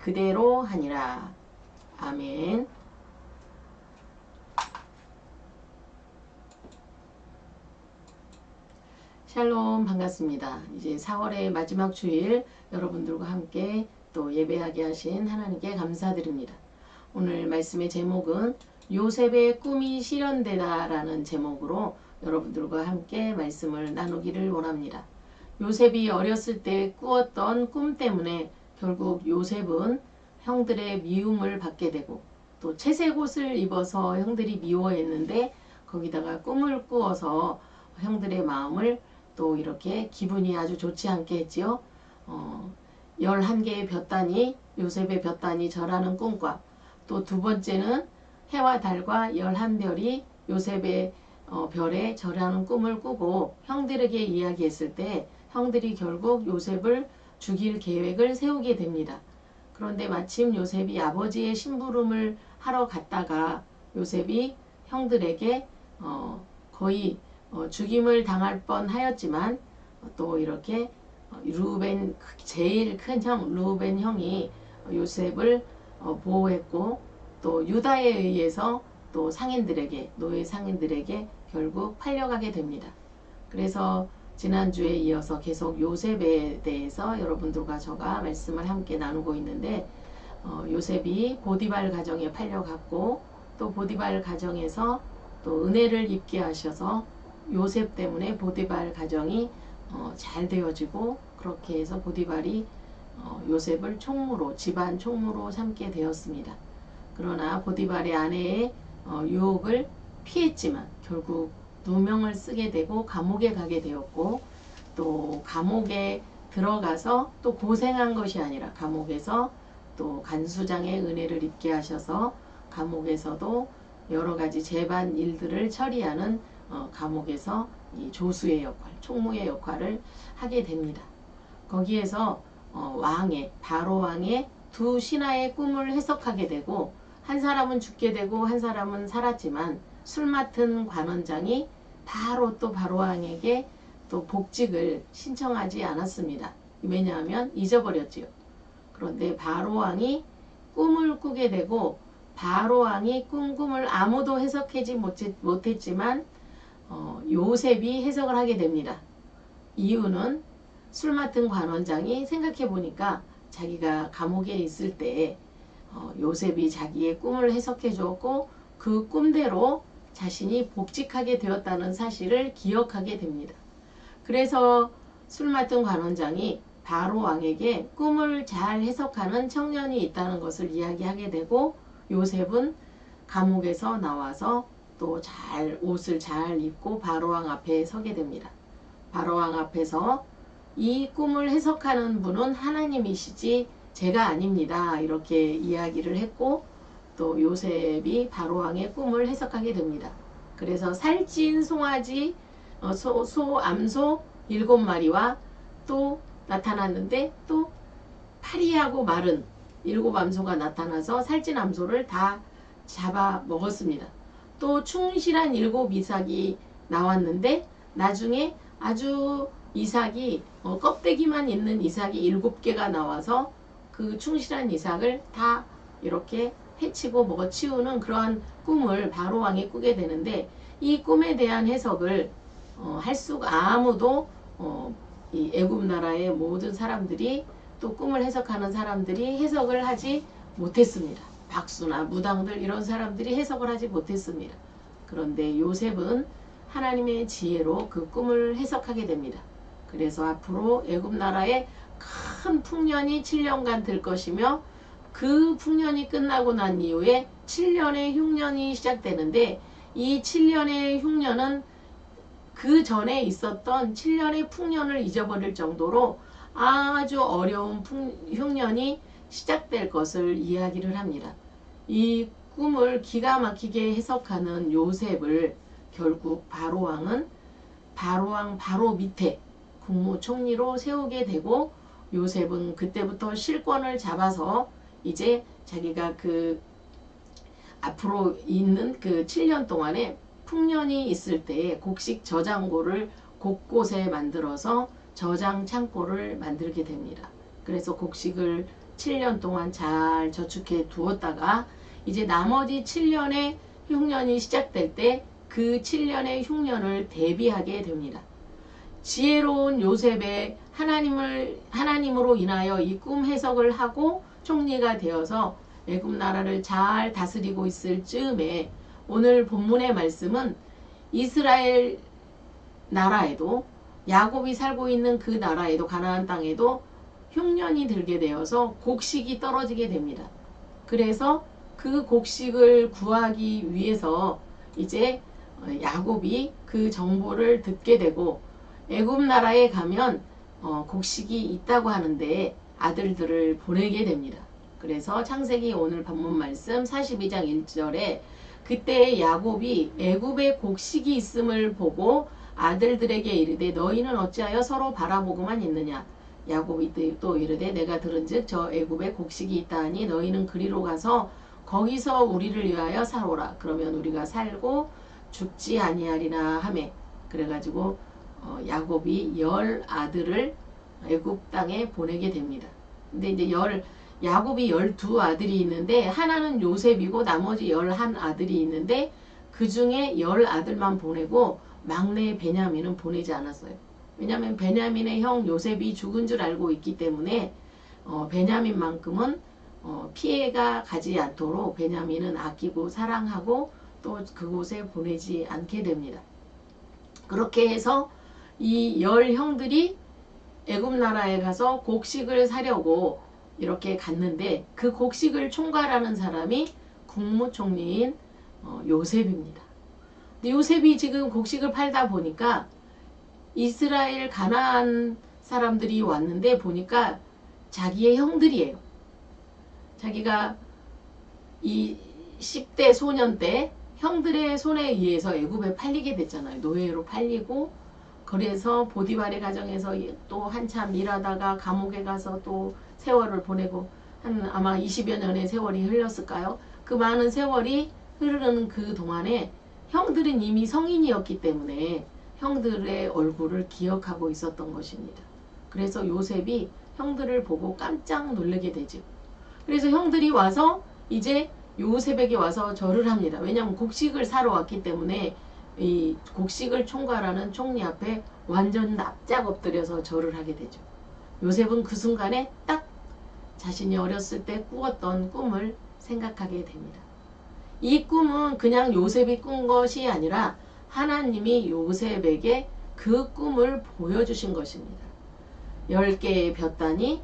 그대로 하니라. 아멘. 샬롬 반갑습니다. 이제 4월의 마지막 주일 여러분들과 함께 또 예배하게 하신 하나님께 감사드립니다. 오늘 말씀의 제목은 요셉의 꿈이 실현되다 라는 제목으로 여러분들과 함께 말씀을 나누기를 원합니다. 요셉이 어렸을 때 꾸었던 꿈 때문에 결국 요셉은 형들의 미움을 받게 되고 또 채색 옷을 입어서 형들이 미워했는데 거기다가 꿈을 꾸어서 형들의 마음을 또 이렇게 기분이 아주 좋지 않게 했지요. 어, 11개의 볕단이 요셉의 볕단이 절하는 꿈과 또 두 번째는 해와 달과 11별이 요셉의 어, 별에 절하는 꿈을 꾸고 형들에게 이야기했을 때 형들이 결국 요셉을 죽일 계획을 세우게 됩니다. 그런데 마침 요셉이 아버지의 심부름을 하러 갔다가 요셉이 형들에게 어, 거의 어, 죽임을 당할 뻔 하였지만 어, 또 이렇게 어, 루벤 제일 큰 형 루벤 형이 요셉을 어, 보호했고 또 유다에 의해서 또 상인들에게 노예 상인들에게 결국 팔려가게 됩니다. 그래서 지난주에 이어서 계속 요셉에 대해서 여러분들과 저가 말씀을 함께 나누고 있는데 어, 요셉이 보디발 가정에 팔려갔고 또 보디발 가정에서 또 은혜를 입게 하셔서 요셉 때문에 보디발 가정이 어, 잘 되어지고 그렇게 해서 보디발이 어, 요셉을 총무로 집안 총무로 삼게 되었습니다. 그러나 보디발의 아내의 어, 유혹을 피했지만 결국 누명을 쓰게 되고 감옥에 가게 되었고 또 감옥에 들어가서 또 고생한 것이 아니라 감옥에서 또 간수장의 은혜를 입게 하셔서 감옥에서도 여러 가지 재반 일들을 처리하는 어, 감옥에서 이 조수의 역할, 총무의 역할을 하게 됩니다. 거기에서 어, 왕의 바로 왕의 두 신하의 꿈을 해석하게 되고 한 사람은 죽게 되고 한 사람은 살았지만 술 맡은 관원장이 바로 또 바로 왕에게 또 복직을 신청하지 않았습니다. 왜냐하면 잊어버렸지요. 그런데 바로 왕이 꿈을 꾸게 되고 바로 왕이 꾼 꿈을 아무도 해석하지 못했지만 어, 요셉이 해석을 하게 됩니다. 이유는 술 맡은 관원장이 생각해 보니까 자기가 감옥에 있을 때 어, 요셉이 자기의 꿈을 해석해 주었고 그 꿈대로 자신이 복직하게 되었다는 사실을 기억하게 됩니다. 그래서 술 맡은 관원장이 바로 왕에게 꿈을 잘 해석하는 청년이 있다는 것을 이야기하게 되고 요셉은 감옥에서 나와서 또 잘 옷을 잘 입고 바로왕 앞에 서게 됩니다. 바로왕 앞에서 이 꿈을 해석하는 분은 하나님이시지 제가 아닙니다. 이렇게 이야기를 했고 또 요셉이 바로왕의 꿈을 해석하게 됩니다. 그래서 살찐 송아지, 어, 소, 소, 암소 일곱 마리와 또 나타났는데 또 파리하고 마른 일곱 암소가 나타나서 살찐 암소를 다 잡아 먹었습니다. 또 충실한 일곱 이삭이 나왔는데 나중에 아주 이삭이 어, 껍데기만 있는 이삭이 일곱 개가 나와서 그 충실한 이삭을 다 이렇게 해치고 먹어 치우는 그러한 꿈을 바로왕이 꾸게 되는데 이 꿈에 대한 해석을 어, 할 수가 아무도 어, 이 애굽 나라의 모든 사람들이 또 꿈을 해석하는 사람들이 해석을 하지 못했습니다. 박수나 무당들 이런 사람들이 해석을 하지 못했습니다. 그런데 요셉은 하나님의 지혜로 그 꿈을 해석하게 됩니다. 그래서 앞으로 애굽 나라에 큰 풍년이 7년간 될 것이며 그 풍년이 끝나고 난 이후에 7년의 흉년이 시작되는데 이 7년의 흉년은 그 전에 있었던 7년의 풍년을 잊어버릴 정도로 아주 어려운 풍, 흉년이 시작될 것을 이야기를 합니다. 이 꿈을 기가 막히게 해석하는 요셉을 결국 바로왕은 바로왕 바로 밑에 국무총리로 세우게 되고 요셉은 그때부터 실권을 잡아서 이제 자기가 그 앞으로 있는 그 7년 동안에 풍년이 있을 때 곡식 저장고를 곳곳에 만들어서 저장 창고를 만들게 됩니다. 그래서 곡식을 7년 동안 잘 저축해 두었다가 이제 나머지 7년의 흉년이 시작될 때 그 7년의 흉년을 대비하게 됩니다. 지혜로운 요셉의 하나님을 하나님으로 인하여 이 꿈 해석을 하고 총리가 되어서 애굽 나라를 잘 다스리고 있을 즈음에 오늘 본문의 말씀은 이스라엘 나라에도 야곱이 살고 있는 그 나라에도 가나안 땅에도 흉년이 들게 되어서 곡식이 떨어지게 됩니다. 그래서 그 곡식을 구하기 위해서 이제 야곱이 그 정보를 듣게 되고 애굽 나라에 가면 어, 곡식이 있다고 하는데 아들들을 보내게 됩니다. 그래서 창세기 오늘 본문 말씀 42장 1절에 그때 야곱이 애굽에 곡식이 있음을 보고 아들들에게 이르되 너희는 어찌하여 서로 바라보고만 있느냐? 야곱이 또 이르되 내가 들은즉 저 애굽에 곡식이 있다 하니 너희는 그리로 가서 거기서 우리를 위하여 살오라. 그러면 우리가 살고 죽지 아니하리나 하매. 그래가지고 어, 야곱이 열 아들을 애굽 땅에 보내게 됩니다. 근데 이제 열 야곱이 열두 아들이 있는데 하나는 요셉이고 나머지 열한 아들이 있는데 그 중에 열 아들만 보내고 막내 베냐민은 보내지 않았어요. 왜냐하면 베냐민의 형 요셉이 죽은 줄 알고 있기 때문에 어, 베냐민만큼은 어, 피해가 가지 않도록 베냐민은 아끼고 사랑하고 또 그곳에 보내지 않게 됩니다. 그렇게 해서 이 열 형들이 애굽 나라에 가서 곡식을 사려고 이렇게 갔는데 그 곡식을 총괄하는 사람이 국무총리인 어, 요셉입니다. 요셉이 지금 곡식을 팔다 보니까 이스라엘 가나안 사람들이 왔는데 보니까 자기의 형들이에요. 자기가 이 10대 소년 때 형들의 손에 의해서 애굽에 팔리게 됐잖아요. 노예로 팔리고 그래서 보디발의 가정에서 또 한참 일하다가 감옥에 가서 또 세월을 보내고 한 아마 20여 년의 세월이 흘렀을까요? 그 많은 세월이 흐르는 그 동안에 형들은 이미 성인이었기 때문에 형들의 얼굴을 기억하고 있었던 것입니다. 그래서 요셉이 형들을 보고 깜짝 놀라게 되죠. 그래서 형들이 와서 이제 요셉에게 와서 절을 합니다. 왜냐하면 곡식을 사러 왔기 때문에 이 곡식을 총괄하는 총리 앞에 완전 납작 엎드려서 절을 하게 되죠. 요셉은 그 순간에 딱 자신이 어렸을 때 꾸었던 꿈을 생각하게 됩니다. 이 꿈은 그냥 요셉이 꾼 것이 아니라 하나님이 요셉에게 그 꿈을 보여주신 것입니다. 열 개의 볕단이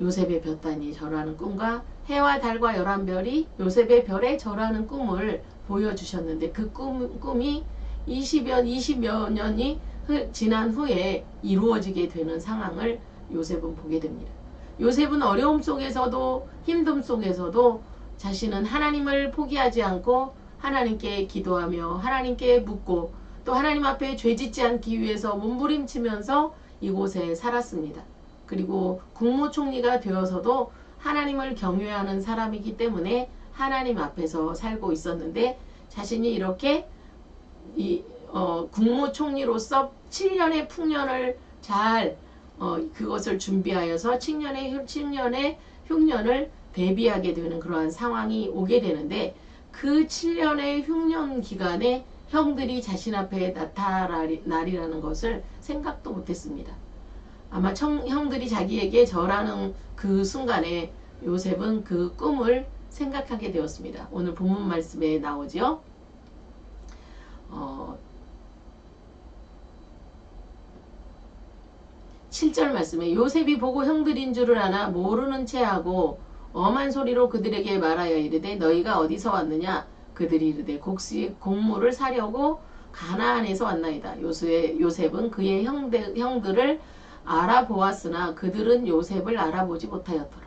요셉의 볕단이 절하는 꿈과 해와 달과 열한 별이 요셉의 별에 절하는 꿈을 보여주셨는데 그 꿈, 꿈이 20여, 20여 년이 지난 후에 이루어지게 되는 상황을 요셉은 보게 됩니다. 요셉은 어려움 속에서도 힘듦 속에서도 자신은 하나님을 포기하지 않고 하나님께 기도하며 하나님께 묻고 또 하나님 앞에 죄짓지 않기 위해서 몸부림치면서 이곳에 살았습니다. 그리고 국무총리가 되어서도 하나님을 경외하는 사람이기 때문에 하나님 앞에서 살고 있었는데 자신이 이렇게 이 어, 국무총리로서 7년의 풍년을 잘 어, 그것을 준비하여서 7년의 7년의 흉년을 대비하게 되는 그러한 상황이 오게 되는데 그 7년의 흉년 기간에 형들이 자신 앞에 나타나리라는 것을 생각도 못했습니다. 아마 청, 형들이 자기에게 절하는 그 순간에 요셉은 그 꿈을 생각하게 되었습니다. 오늘 본문 말씀에 나오죠. 어, 7절 말씀에 요셉이 보고 형들인 줄을 아나 모르는 체하고 엄한 소리로 그들에게 말하여 이르되 너희가 어디서 왔느냐 그들이 이르되 곡식 곡물을 사려고 가나안에서 왔나이다. 요셉, 요셉은 그의 형들, 형들을 알아보았으나 그들은 요셉을 알아보지 못하였더라.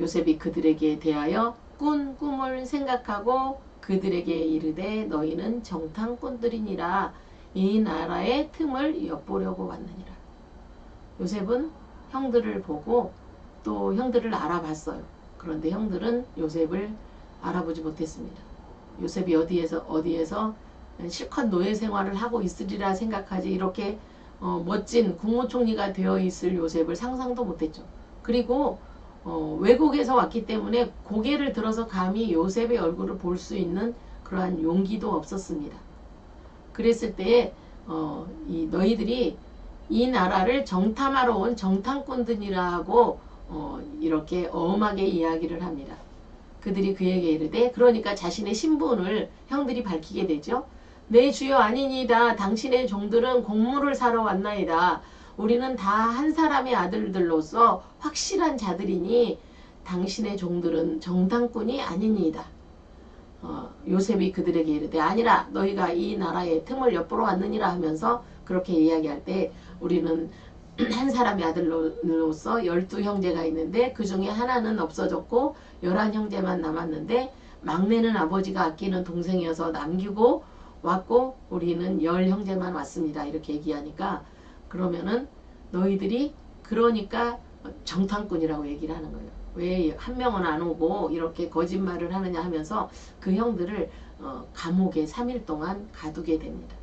요셉이 그들에게 대하여 꾼 꿈을 생각하고 그들에게 이르되 너희는 정탐꾼들이니라 이 나라의 틈을 엿보려고 왔느니라. 요셉은 형들을 보고 또 형들을 알아봤어요. 그런데 형들은 요셉을 알아보지 못했습니다. 요셉이 어디에서 어디에서 실컷 노예 생활을 하고 있으리라 생각하지 이렇게 어, 멋진 국무총리가 되어 있을 요셉을 상상도 못했죠. 그리고 어, 외국에서 왔기 때문에 고개를 들어서 감히 요셉의 얼굴을 볼 수 있는 그러한 용기도 없었습니다. 그랬을 때 어, 이 너희들이 이 나라를 정탐하러 온 정탐꾼들이라 하고 어, 이렇게 엄하게 이야기를 합니다. 그들이 그에게 이르되 그러니까 자신의 신분을 형들이 밝히게 되죠. 내 주여 아니니다. 당신의 종들은 곡물을 사러 왔나이다. 우리는 다 한 사람의 아들들로서 확실한 자들이니 당신의 종들은 정당꾼이 아니니이다. 어, 요셉이 그들에게 이르되 아니라 너희가 이 나라의 틈을 엿보러 왔느니라 하면서 그렇게 이야기할 때 우리는 한 사람의 아들로서 열두 형제가 있는데 그 중에 하나는 없어졌고 열한 형제만 남았는데 막내는 아버지가 아끼는 동생이어서 남기고 왔고 우리는 열 형제만 왔습니다. 이렇게 얘기하니까 그러면은 너희들이 그러니까 정탐꾼이라고 얘기를 하는 거예요. 왜 한 명은 안 오고 이렇게 거짓말을 하느냐 하면서 그 형들을 어, 감옥에 3일 동안 가두게 됩니다.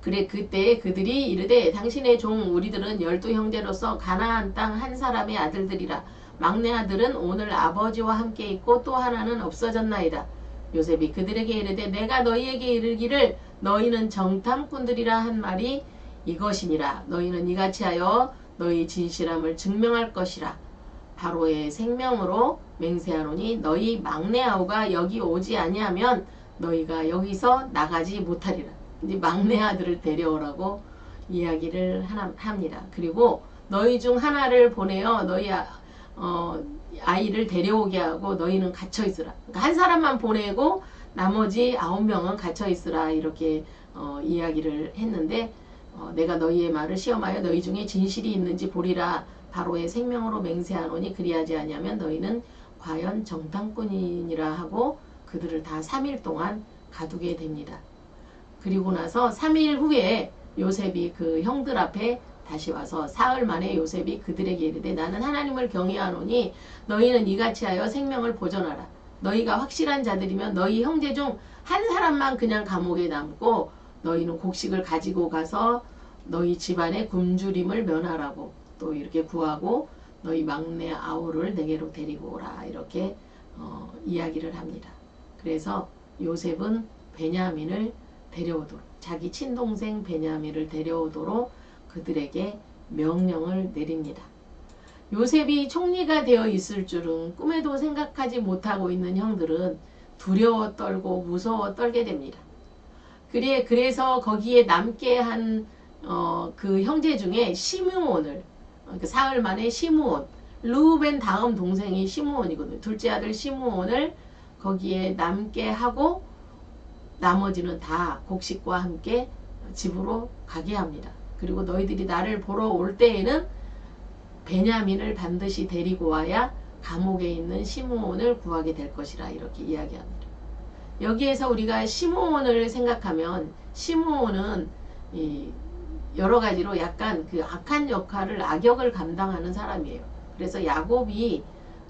그래 그때 그들이 이르되 당신의 종 우리들은 열두 형제로서 가나안 땅 한 사람의 아들들이라 막내 아들은 오늘 아버지와 함께 있고 또 하나는 없어졌나이다. 요셉이 그들에게 이르되 내가 너희에게 이르기를 너희는 정탐꾼들이라 한 말이 이것이니라. 너희는 이같이 하여 너희 진실함을 증명할 것이라. 바로의 생명으로 맹세하노니 너희 막내 아우가 여기 오지 아니하면 너희가 여기서 나가지 못하리라. 이제 막내 아들을 데려오라고 이야기를 하나, 합니다. 그리고 너희 중 하나를 보내어 너희 아, 어, 아이를 데려오게 하고 너희는 갇혀 있으라. 그러니까 한 사람만 보내고 나머지 아홉 명은 갇혀 있으라 이렇게 어, 이야기를 했는데 어, 내가 너희의 말을 시험하여 너희 중에 진실이 있는지 보리라 바로의 생명으로 맹세하노니 그리하지 아니하면 너희는 과연 정탐꾼이니라 하고 그들을 다 3일 동안 가두게 됩니다. 그리고 나서 3일 후에 요셉이 그 형들 앞에 다시 와서 사흘 만에 요셉이 그들에게 이르되 나는 하나님을 경외하노니 너희는 이같이 하여 생명을 보존하라. 너희가 확실한 자들이면 너희 형제 중 한 사람만 그냥 감옥에 남고 너희는 곡식을 가지고 가서 너희 집안의 굶주림을 면하라고 또 이렇게 구하고 너희 막내 아우를 내게로 데리고 오라 이렇게 어, 이야기를 합니다. 그래서 요셉은 베냐민을 데려오도록 자기 친동생 베냐민을 데려오도록 그들에게 명령을 내립니다. 요셉이 총리가 되어 있을 줄은 꿈에도 생각하지 못하고 있는 형들은 두려워 떨고 무서워 떨게 됩니다. 그래, 그래서 거기에 남게 한, 어, 그 형제 중에 시므온을, 어, 그 사흘 만에 시므온, 루벤 다음 동생이 시므온이거든요. 둘째 아들 시므온을 거기에 남게 하고 나머지는 다 곡식과 함께 집으로 가게 합니다. 그리고 너희들이 나를 보러 올 때에는 베냐민을 반드시 데리고 와야 감옥에 있는 시므온을 구하게 될 것이라 이렇게 이야기합니다. 여기에서 우리가 시므온을 생각하면 시므온은 여러 가지로 약간 그 악한 역할을 악역을 감당하는 사람이에요. 그래서 야곱이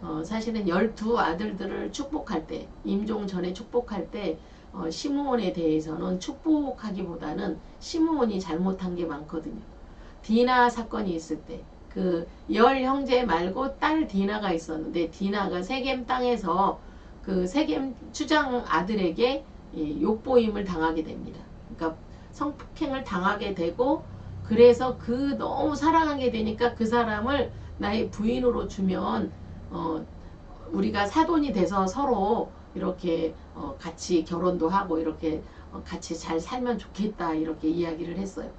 어 사실은 열두 아들들을 축복할 때 임종 전에 축복할 때 어, 시므온에 대해서는 축복하기보다는 시므온이 잘못한 게 많거든요. 디나 사건이 있을 때 그 열 형제 말고 딸 디나가 있었는데 디나가 세겜 땅에서 그 세겜 추장 아들에게 욕보임을 당하게 됩니다. 그러니까 성폭행을 당하게 되고 그래서 그 너무 사랑하게 되니까 그 사람을 나의 부인으로 주면 어 우리가 사돈이 돼서 서로 이렇게 어 같이 결혼도 하고 이렇게 어 같이 잘 살면 좋겠다 이렇게 이야기를 했어요.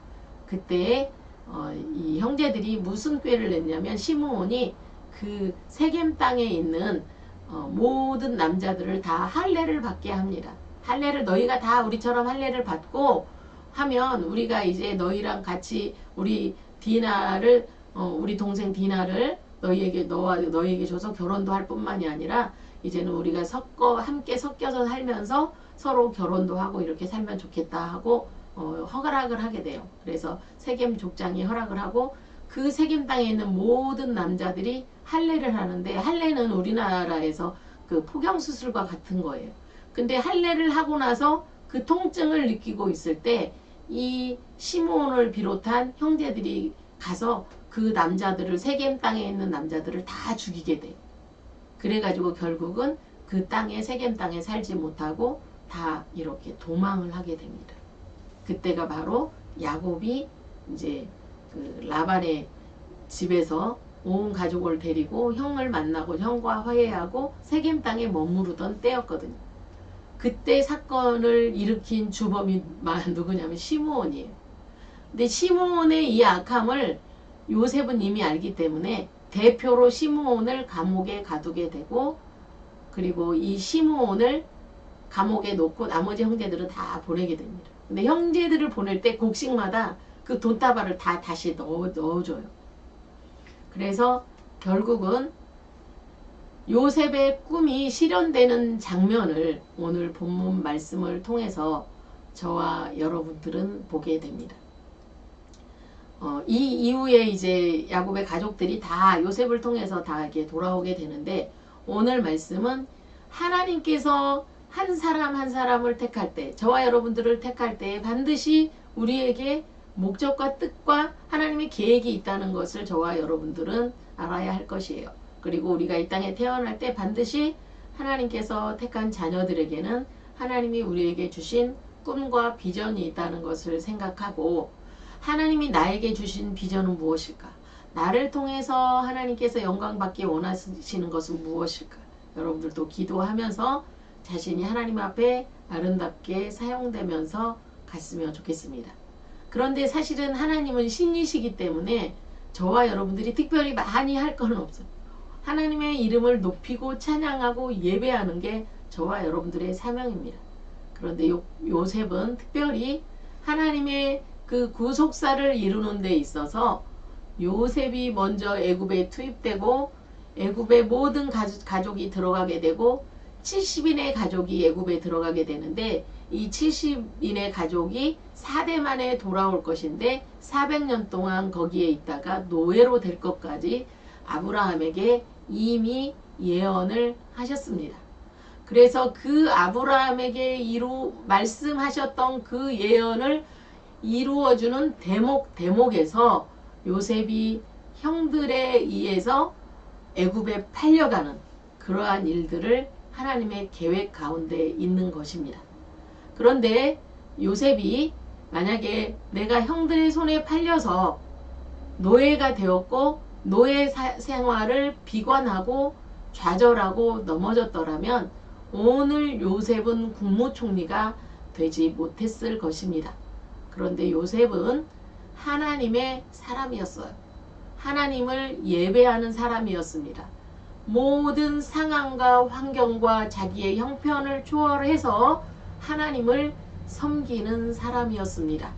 그때 어 이 형제들이 무슨 꾀를 냈냐면 시므온이 그 세겜 땅에 있는 어 모든 남자들을 다 할례를 받게 합니다. 할례를 너희가 다 우리처럼 할례를 받고 하면 우리가 이제 너희랑 같이 우리 디나를 어 우리 동생 디나를 너희에게 너와 너희에게 줘서 결혼도 할 뿐만이 아니라 이제는 우리가 섞어 함께 섞여서 살면서 서로 결혼도 하고 이렇게 살면 좋겠다 하고 어, 허락을 하게 돼요. 그래서 세겜 족장이 허락을 하고 그 세겜 땅에 있는 모든 남자들이 할례를 하는데 할례는 우리나라에서 그 포경 수술과 같은 거예요. 근데 할례를 하고 나서 그 통증을 느끼고 있을 때 이 시므온을 비롯한 형제들이 가서 그 남자들을 세겜 땅에 있는 남자들을 다 죽이게 돼. 그래가지고 결국은 그 땅에 세겜 땅에 살지 못하고 다 이렇게 도망을 하게 됩니다. 그때가 바로 야곱이 이제 그 라반의 집에서 온 가족을 데리고 형을 만나고 형과 화해하고 세겜 땅에 머무르던 때였거든요. 그때 사건을 일으킨 주범이 누구냐면 시므온이에요. 근데 시므온의 이 악함을 요셉은 이미 알기 때문에 대표로 시므온을 감옥에 가두게 되고 그리고 이 시므온을 감옥에 놓고 나머지 형제들은 다 보내게 됩니다. 근데 형제들을 보낼 때 곡식마다 그 돈다발을 다 다시 넣어, 넣어줘요. 그래서 결국은 요셉의 꿈이 실현되는 장면을 오늘 본문 말씀을 통해서 저와 여러분들은 보게 됩니다. 어, 이 이후에 이제 야곱의 가족들이 다 요셉을 통해서 다 이렇게 돌아오게 되는데 오늘 말씀은 하나님께서 한 사람 한 사람을 택할 때, 저와 여러분들을 택할 때 반드시 우리에게 목적과 뜻과 하나님의 계획이 있다는 것을 저와 여러분들은 알아야 할 것이에요. 그리고 우리가 이 땅에 태어날 때 반드시 하나님께서 택한 자녀들에게는 하나님이 우리에게 주신 꿈과 비전이 있다는 것을 생각하고 하나님이 나에게 주신 비전은 무엇일까? 나를 통해서 하나님께서 영광 받기 원하시는 것은 무엇일까? 여러분들도 기도하면서 자신이 하나님 앞에 아름답게 사용되면서 갔으면 좋겠습니다. 그런데 사실은 하나님은 신이시기 때문에 저와 여러분들이 특별히 많이 할 거는 없어요. 하나님의 이름을 높이고 찬양하고 예배하는 게 저와 여러분들의 사명입니다. 그런데 요, 요셉은 특별히 하나님의 그 구속사를 이루는 데 있어서 요셉이 먼저 애굽에 투입되고 애굽의 모든 가족, 이 들어가게 되고 70인의 가족이 애굽에 들어가게 되는데 이 70인의 가족이 4대 만에 돌아올 것인데 400년 동안 거기에 있다가 노예로 될 것까지 아브라함에게 이미 예언을 하셨습니다. 그래서 그 아브라함에게 이루 말씀하셨던 그 예언을 이루어주는 대목 대목에서 요셉이 형들에 의해서 애굽에 팔려가는 그러한 일들을 하나님의 계획 가운데 있는 것입니다. 그런데 요셉이 만약에 내가 형들의 손에 팔려서 노예가 되었고 노예 생활을 비관하고 좌절하고 넘어졌더라면 오늘 요셉은 국무총리가 되지 못했을 것입니다. 그런데 요셉은 하나님의 사람이었어요. 하나님을 예배하는 사람이었습니다. 모든 상황과 환경과 자기의 형편을 초월해서 하나님을 섬기는 사람이었습니다.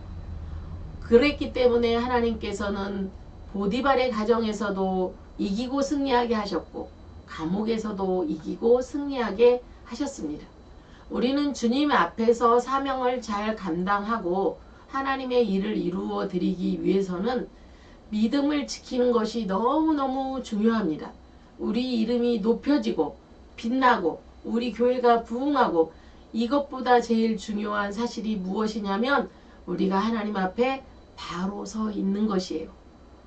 그랬기 때문에 하나님께서는 보디발의 가정에서도 이기고 승리하게 하셨고 감옥에서도 이기고 승리하게 하셨습니다. 우리는 주님 앞에서 사명을 잘 감당하고 하나님의 일을 이루어 드리기 위해서는 믿음을 지키는 것이 너무너무 중요합니다. 우리 이름이 높여지고 빛나고 우리 교회가 부흥하고 이것보다 제일 중요한 사실이 무엇이냐면 우리가 하나님 앞에 바로 서 있는 것이에요.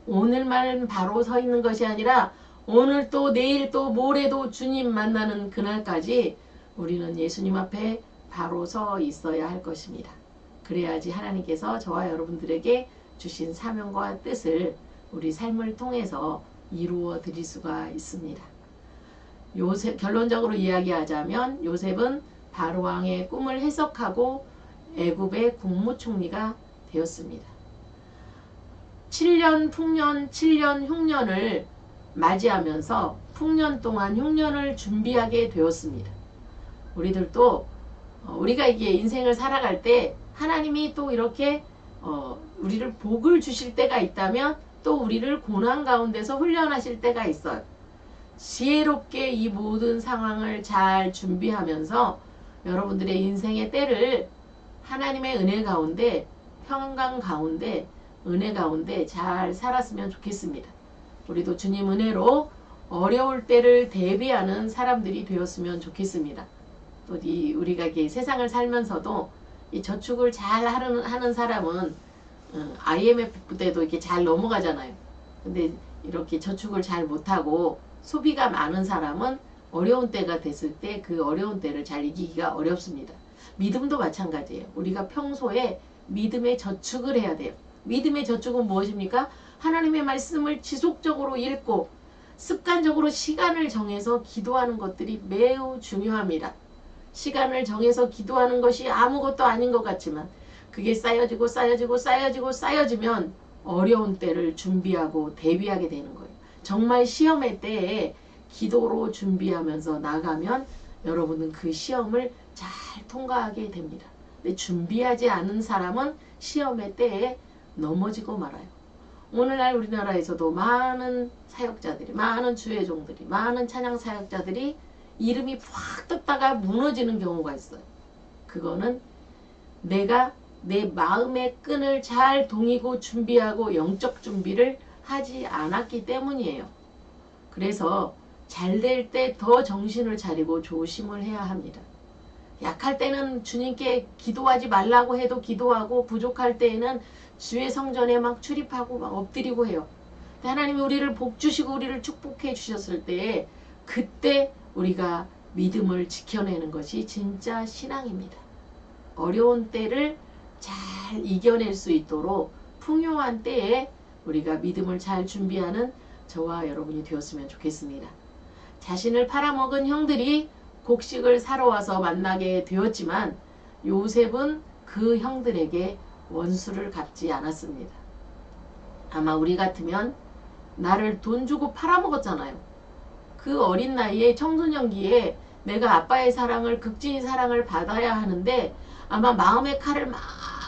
오늘만 바로 서 있는 것이 아니라 오늘 또 내일 또 모레도 주님 만나는 그날까지 우리는 예수님 앞에 바로 서 있어야 할 것입니다. 그래야지 하나님께서 저와 여러분들에게 주신 사명과 뜻을 우리 삶을 통해서 이루어 드릴 수가 있습니다. 요셉, 결론적으로 이야기하자면 요셉은 바로왕의 꿈을 해석하고 애굽의 국무총리가 되었습니다. 7년 풍년, 7년 흉년을 맞이하면서 풍년 동안 흉년을 준비하게 되었습니다. 우리들도 어, 우리가 이게 인생을 살아갈 때 하나님이 또 이렇게 어, 우리를 복을 주실 때가 있다면 또 우리를 고난 가운데서 훈련하실 때가 있어요. 지혜롭게 이 모든 상황을 잘 준비하면서 여러분들의 인생의 때를 하나님의 은혜 가운데 평강 가운데 은혜 가운데 잘 살았으면 좋겠습니다. 우리도 주님 은혜로 어려울 때를 대비하는 사람들이 되었으면 좋겠습니다. 또 우리가 세상을 살면서도 이 저축을 잘 하는, 하는 사람은 어, IMF 때도 이렇게 잘 넘어가잖아요. 근데 이렇게 저축을 잘 못하고 소비가 많은 사람은 어려운 때가 됐을 때 그 어려운 때를 잘 이기기가 어렵습니다. 믿음도 마찬가지예요. 우리가 평소에 믿음의 저축을 해야 돼요. 믿음의 저축은 무엇입니까? 하나님의 말씀을 지속적으로 읽고 습관적으로 시간을 정해서 기도하는 것들이 매우 중요합니다. 시간을 정해서 기도하는 것이 아무것도 아닌 것 같지만 그게 쌓여지고 쌓여지고 쌓여지고 쌓여지면 어려운 때를 준비하고 대비하게 되는 거예요. 정말 시험의 때에 기도로 준비하면서 나가면 여러분은 그 시험을 잘 통과하게 됩니다. 근데 준비하지 않은 사람은 시험의 때에 넘어지고 말아요. 오늘날 우리나라에서도 많은 사역자들이, 많은 주의 종들이, 많은 찬양 사역자들이 이름이 확 떴다가 무너지는 경우가 있어요. 그거는 내가 내 마음의 끈을 잘 동이고 준비하고 영적 준비를 하지 않았기 때문이에요. 그래서 잘 될 때 더 정신을 차리고 조심을 해야 합니다. 약할 때는 주님께 기도하지 말라고 해도 기도하고 부족할 때에는 주의 성전에 막 출입하고 막 엎드리고 해요. 하나님이 우리를 복 주시고 우리를 축복해 주셨을 때 그때 우리가 믿음을 지켜내는 것이 진짜 신앙입니다. 어려운 때를 잘 이겨낼 수 있도록 풍요한 때에 우리가 믿음을 잘 준비하는 저와 여러분이 되었으면 좋겠습니다. 자신을 팔아먹은 형들이 곡식을 사러 와서 만나게 되었지만 요셉은 그 형들에게 원수를 갚지 않았습니다. 아마 우리 같으면 나를 돈 주고 팔아먹었잖아요. 그 어린 나이에 청소년기에 내가 아빠의 사랑을 극진히 사랑을 받아야 하는데 아마 마음의 칼을 막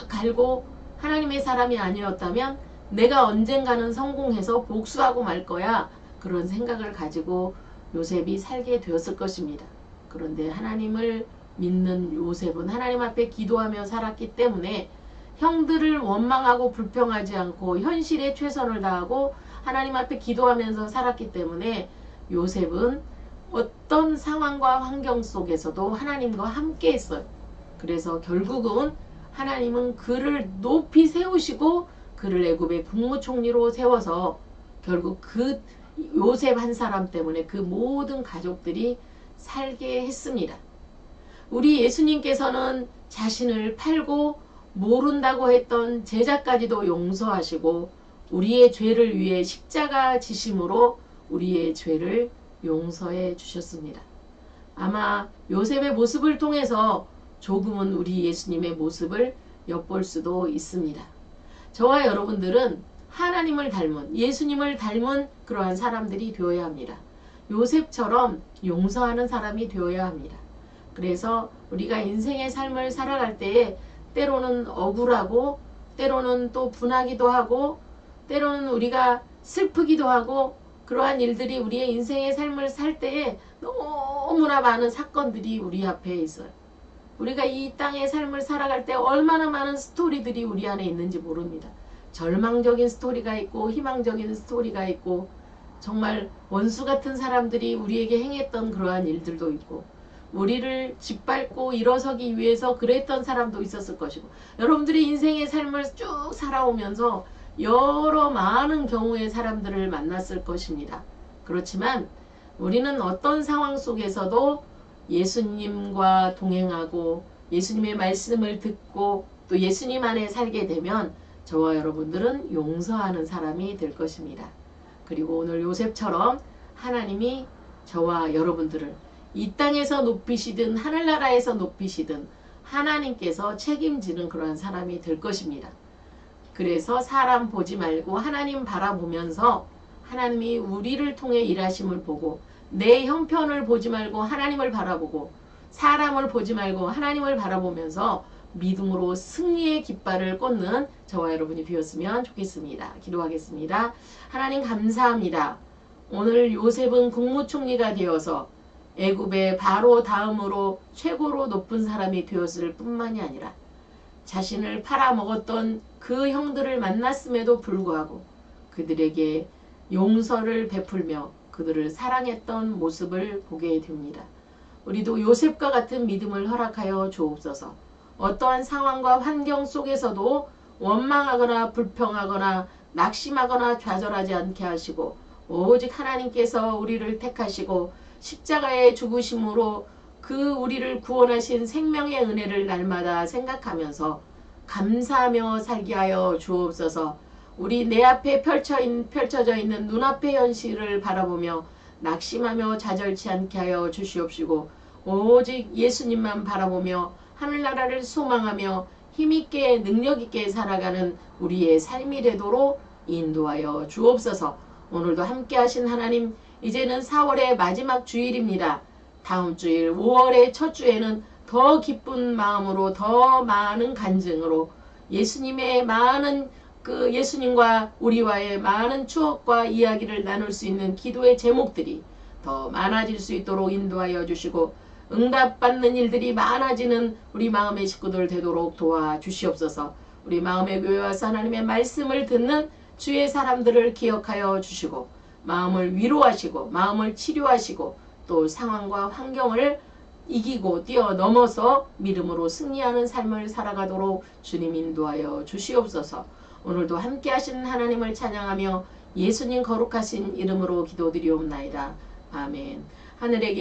갈고 하나님의 사람이 아니었다면 내가 언젠가는 성공해서 복수하고 말 거야 그런 생각을 가지고 요셉이 살게 되었을 것입니다. 그런데 하나님을 믿는 요셉은 하나님 앞에 기도하며 살았기 때문에 형들을 원망하고 불평하지 않고 현실에 최선을 다하고 하나님 앞에 기도하면서 살았기 때문에 요셉은 어떤 상황과 환경 속에서도 하나님과 함께 했어요. 그래서 결국은 하나님은 그를 높이 세우시고 그를 애굽의 국무총리로 세워서 결국 그 요셉 한 사람 때문에 그 모든 가족들이 살게 했습니다. 우리 예수님께서는 자신을 팔고 모른다고 했던 제자까지도 용서하시고 우리의 죄를 위해 십자가 지심으로 우리의 죄를 용서해 주셨습니다. 아마 요셉의 모습을 통해서 조금은 우리 예수님의 모습을 엿볼 수도 있습니다. 저와 여러분들은 하나님을 닮은 예수님을 닮은 그러한 사람들이 되어야 합니다. 요셉처럼 용서하는 사람이 되어야 합니다. 그래서 우리가 인생의 삶을 살아갈 때에 때로는 억울하고 때로는 또 분하기도 하고 때로는 우리가 슬프기도 하고 그러한 일들이 우리의 인생의 삶을 살 때에 너무나 많은 사건들이 우리 앞에 있어요. 우리가 이 땅의 삶을 살아갈 때 얼마나 많은 스토리들이 우리 안에 있는지 모릅니다. 절망적인 스토리가 있고 희망적인 스토리가 있고 정말 원수 같은 사람들이 우리에게 행했던 그러한 일들도 있고 우리를 짓밟고 일어서기 위해서 그랬던 사람도 있었을 것이고 여러분들이 인생의 삶을 쭉 살아오면서 여러 많은 경우의 사람들을 만났을 것입니다. 그렇지만 우리는 어떤 상황 속에서도 예수님과 동행하고 예수님의 말씀을 듣고 또 예수님 안에 살게 되면 저와 여러분들은 용서하는 사람이 될 것입니다. 그리고 오늘 요셉처럼 하나님이 저와 여러분들을 이 땅에서 높이시든 하늘나라에서 높이시든 하나님께서 책임지는 그러한 사람이 될 것입니다. 그래서 사람 보지 말고 하나님 바라보면서 하나님이 우리를 통해 일하심을 보고 내 형편을 보지 말고 하나님을 바라보고 사람을 보지 말고 하나님을 바라보면서 믿음으로 승리의 깃발을 꽂는 저와 여러분이 되었으면 좋겠습니다. 기도하겠습니다. 하나님 감사합니다. 오늘 요셉은 국무총리가 되어서 애굽의 바로 다음으로 최고로 높은 사람이 되었을 뿐만이 아니라 자신을 팔아먹었던 그 형들을 만났음에도 불구하고 그들에게 용서를 베풀며 그들을 사랑했던 모습을 보게 됩니다. 우리도 요셉과 같은 믿음을 허락하여 주옵소서. 어떠한 상황과 환경 속에서도 원망하거나 불평하거나 낙심하거나 좌절하지 않게 하시고 오직 하나님께서 우리를 택하시고 십자가의 죽으심으로 그 우리를 구원하신 생명의 은혜를 날마다 생각하면서 감사하며 살게 하여 주옵소서. 우리 내 앞에 펼쳐 있, 펼쳐져 있는 눈앞의 현실을 바라보며 낙심하며 좌절치 않게 하여 주시옵시고 오직 예수님만 바라보며 하늘나라를 소망하며 힘있게 능력있게 살아가는 우리의 삶이 되도록 인도하여 주옵소서. 오늘도 함께 하신 하나님 이제는 4월의 마지막 주일입니다. 다음 주일 5월의 첫 주에는 더 기쁜 마음으로 더 많은 간증으로 예수님의 많은 그 예수님과 우리와의 많은 추억과 이야기를 나눌 수 있는 기도의 제목들이 더 많아질 수 있도록 인도하여 주시고 응답받는 일들이 많아지는 우리 마음의 식구들 되도록 도와주시옵소서. 우리 마음의 교회 와서 하나님의 말씀을 듣는 주의 사람들을 기억하여 주시고 마음을 위로하시고 마음을 치료하시고 또 상황과 환경을 이기고 뛰어넘어서 믿음으로 승리하는 삶을 살아가도록 주님 인도하여 주시옵소서. 오늘도 함께 하신 하나님을 찬양하며 예수님 거룩하신 이름으로 기도드리옵나이다. 아멘. 하늘에